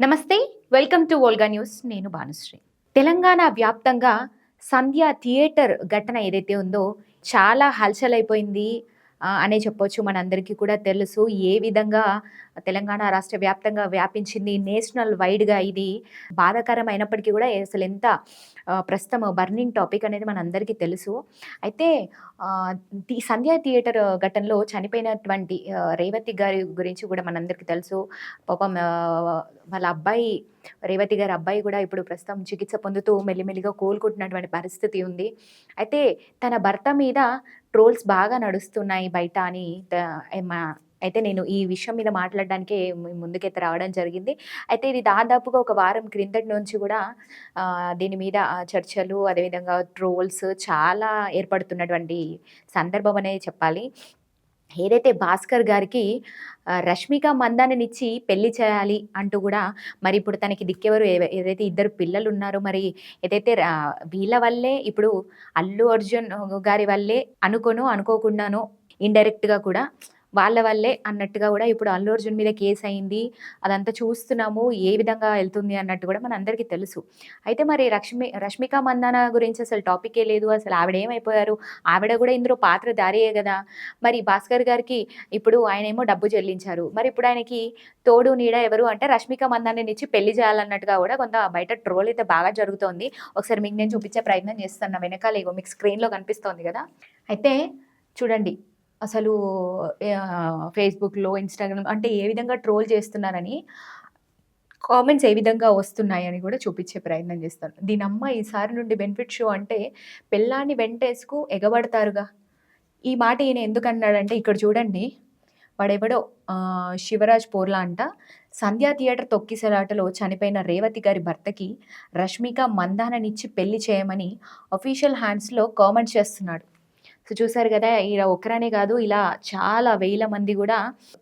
నమస్తే welcome to Olga news. నేను భానుశ్రీ. తెలంగాణ వ్యాప్తంగా సంధ్య థియేటర్ ఘటన ఏదైతే ఉందో చాలా హల్చల్ అయిపోయింది. అనే చెప్పొచ్చు మనందరికీ కూడా తెలుసు. ఏ విధంగా తెలంగాణ రాష్ట్ర వ్యాప్తంగా వ్యాపించింది. నేషనల్ వైడ్గా ఇది బాధాకరం అయినప్పటికీ కూడా అసలు ఎంత ప్రస్తుతం బర్నింగ్ టాపిక్ అనేది మనందరికీ తెలుసు. అయితే ఆ, సంధ్యా థియేటర్ ఘటనలో చనిపోయినటువంటి రేవతి గారి గురించి కూడా మనందరికీ తెలుసు. పాపం వాళ్ళ అబ్బాయి రేవతి గారి అబ్బాయి కూడా ఇప్పుడు ప్రస్తుతం చికిత్స పొందుతూ మెల్లిమెల్లిగా కోలుకుంటున్నటువంటి పరిస్థితి ఉంది. అయితే తన భర్త మీద ట్రోల్స్ బాగా నడుస్తున్నాయి బయట అని మా- అయితే నేను ఈ విషయం మీద మాట్లాడడానికే ముందుకైతే రావడం జరిగింది. అయితే ఇది దాదాపుగా ఒక వారం క్రిందటి నుంచి కూడా దీని మీద చర్చలు అదేవిధంగా ట్రోల్స్ చాలా ఏర్పడుతున్నటువంటి సందర్భం అనేది చెప్పాలి. ఏదైతే భాస్కర్ గారికి రష్మిక రష్మిక మందాననిచ్చి పెళ్ళి చేయాలి అంటూ కూడా మరి ఇప్పుడు తనకి దిక్కెవరు ఏదైతే ఇద్దరు పిల్లలు ఉన్నారో మరి ఏదైతే రా- వీళ్ళ వల్లే ఇప్పుడు అల్లు అర్జున్ గారి వల్లే అనుకోను అనుకోకుండాను ఇండైరెక్ట్గా కూడా వాళ్ళ వల్లే అన్నట్టుగా కూడా ఇప్పుడు అల్లు అర్జున్ మీద కేసు అయింది. అదంతా చూస్తున్నాము ఏ విధంగా వెళ్తుంది అన్నట్టు కూడా మన అందరికీ తెలుసు. అయితే మరి రష్మి రష్మిక మందాన గురించి అసలు టాపికే లేదు. అసలు ఆవిడ ఏమైపోయారు? ఆవిడ కూడా ఇందులో పాత్ర దారియే కదా. మరి భాస్కర్ గారికి ఇప్పుడు ఆయన ఏమో డబ్బు చెల్లించారు. మరి ఇప్పుడు ఆయనకి తోడు నీడ ఎవరు అంటే రష్మిక మందాన్ని ఇచ్చి పెళ్ళి చేయాలన్నట్టుగా కూడా కొంత బయట ట్రోల్ అయితే బాగా జరుగుతోంది. ఒకసారి మీకు నేను చూపించే ప్రయత్నం చేస్తున్నా వెనకాల ఇగో మీకు స్క్రీన్లో కనిపిస్తోంది కదా. అయితే చూడండి అసలు ఫేస్బుక్లో ఇన్స్టాగ్రామ్ అంటే ఏ విధంగా ట్రోల్ చేస్తున్నారని కామెంట్స్ ఏ విధంగా వస్తున్నాయని కూడా చూపించే ప్రయత్నం చేస్తాను దీని అమ్మ ఈసారి నుండి బెనిఫిట్ షో అంటే పెళ్ళాన్ని వెంటేసుకు ఎగబడతారుగా. ఈ మాట ఈయన ఎందుకు అన్నాడంటే ఇక్కడ చూడండి వాడెవడో శివరాజ్ పోర్లా అంట. సంధ్యా థియేటర్ తొక్కిసలాటలో చనిపోయిన రేవతి గారి భర్తకి రష్మిక మందాననిచ్చి పెళ్ళి చేయమని అఫీషియల్ హ్యాండ్స్లో కామెంట్ చేస్తున్నాడు. సో చూసారు కదా ఇలా ఒక్కరనే కాదు ఇలా చాలా వేల మంది కూడా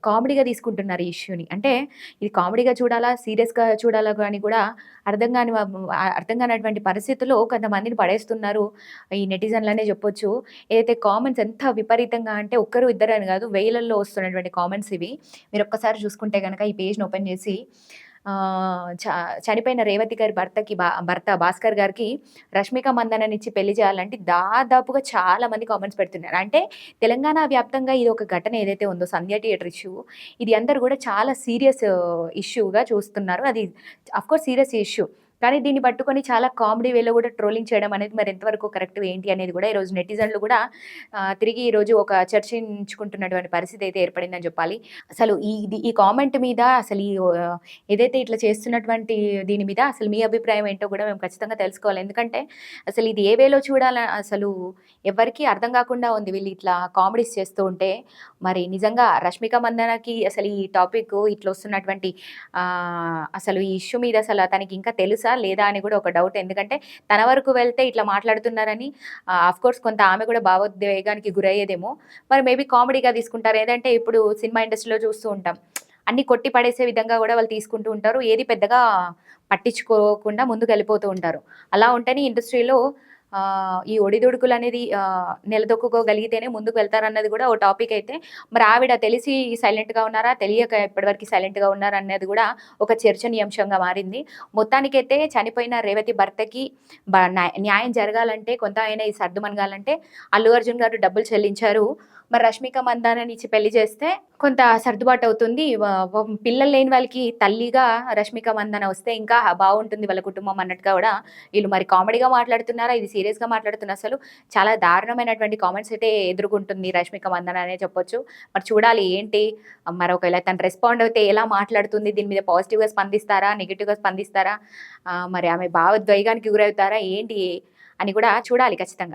కామెడీగా తీసుకుంటున్నారు ఈ ఇష్యూని. అంటే ఇది కామెడీగా చూడాలా సీరియస్గా చూడాలా కానీ కూడా అర్థం కాని అర్థం కానటువంటి పరిస్థితుల్లో కొంతమందిని పడేస్తున్నారు ఈ నెటిజన్లనే చెప్పొచ్చు. ఏదైతే కామెంట్స్ ఎంత విపరీతంగా అంటే ఒక్కరు ఇద్దరు అని కాదు వేలల్లో వస్తున్నటువంటి కామెంట్స్ ఇవి. మీరు ఒక్కసారి చూసుకుంటే కనుక ఈ పేజ్ని ఓపెన్ చేసి చనిపోయిన రేవతి గారి భర్తకి భర్త భాస్కర్ గారికి రష్మిక మందననిచ్చి పెళ్ళి చేయాలంటే దాదాపుగా చాలా మంది కామెంట్స్ పెడుతున్నారు. అంటే తెలంగాణ వ్యాప్తంగా ఇది ఒక ఘటన ఏదైతే ఉందో సంధ్య థియేటర్ ఇష్యూ ఇది అందరు కూడా చాలా సీరియస్ ఇష్యూగా చూస్తున్నారు. అది అఫ్కోర్స్ సీరియస్ ఇష్యూ కానీ దీన్ని పట్టుకొని చాలా కామెడీ వేలో కూడా ట్రోలింగ్ చేయడం అనేది మరి ఎంతవరకు కరెక్ట్ ఏంటి అనేది కూడా ఈరోజు నెటిజన్లు కూడా తిరిగి ఈరోజు ఒక చర్చించుకుంటున్నటువంటి పరిస్థితి అయితే ఏర్పడిందని చెప్పాలి. అసలు ఈ ఇది- ఈ కామెంట్ మీద అసలు ఈ ఏదైతే ఇట్లా చేస్తున్నటువంటి దీని మీద అసలు మీ అభిప్రాయం ఏంటో కూడా మేము ఖచ్చితంగా తెలుసుకోవాలి. ఎందుకంటే అసలు ఇది ఏ వేలో చూడాల అసలు ఎవరికి అర్థం కాకుండా ఉంది వీళ్ళు ఇట్లా కామెడీస్ చేస్తూ ఉంటే. మరి నిజంగా రష్మిక మందనకి అసలు ఈ టాపిక్ ఇట్లా వస్తున్నటువంటి అసలు ఈ ఇష్యూ మీద అసలు తనకి ఇంకా తెలుసా? లేదా అని కూడా ఒక డౌట్ ఎందుకంటే తన వరకు వెళ్తే ఇట్లా మాట్లాడుతున్నారని ఆఫ్ కోర్స్ కొంత ఆమె కూడా భావోద్వేగానికి గురయ్యేదేమో. మరి మేబీ కామెడీగా తీసుకుంటారు. ఏదంటే ఇప్పుడు సినిమా ఇండస్ట్రీలో చూస్తూ ఉంటాం. అన్ని కొట్టి పడేసే విధంగా కూడా వాళ్ళు తీసుకుంటూ ఉంటారు. ఏది పెద్దగా పట్టించుకోకుండా ముందుకు వెళ్ళిపోతూ ఉంటారు. అలా ఉంటేనే ఇండస్ట్రీలో ఈ ఒడిదుడుకులు అనేది నిలదొక్కుకోగలిగితేనే ముందుకు వెళ్తారన్నది కూడా ఓ టాపిక్ అయితే. మరి ఆవిడ తెలిసి సైలెంట్గా ఉన్నారా? తెలియక ఇప్పటివరకు సైలెంట్గా ఉన్నారా అన్నది కూడా ఒక చర్చనీయాంశంగా మారింది. మొత్తానికైతే చనిపోయిన రేవతి భర్తకి న్యాయం జరగాలంటే కొంత అయినా ఈ సర్దుమనగాలంటే అల్లు అర్జున్ గారు డబ్బులు చెల్లించారు. మరి రష్మిక మందానని ఇచ్చి పెళ్ళి చేస్తే కొంత సర్దుబాటు అవుతుంది. పిల్లలు లేని వాళ్ళకి తల్లిగా రష్మిక మందన వస్తే ఇంకా బాగుంటుంది వాళ్ళ కుటుంబం అన్నట్టుగా కూడా వీళ్ళు మరి కామెడీగా మాట్లాడుతున్నారా? ఇది సీరియస్గా మాట్లాడుతున్నారు అసలు. చాలా దారుణమైనటువంటి కామెంట్స్ అయితే ఎదుర్కొంటుంది రష్మిక మందన అనే చెప్పొచ్చు. మరి చూడాలి ఏంటి? మరి ఒకవేళ తను రెస్పాండ్ అయితే ఎలా మాట్లాడుతుంది? దీని మీద పాజిటివ్గా స్పందిస్తారా? నెగిటివ్గా స్పందిస్తారా? మరి ఆమె భావోద్వేగానికి గురవుతారా? ఏంటి? అని కూడా చూడాలి ఖచ్చితంగా.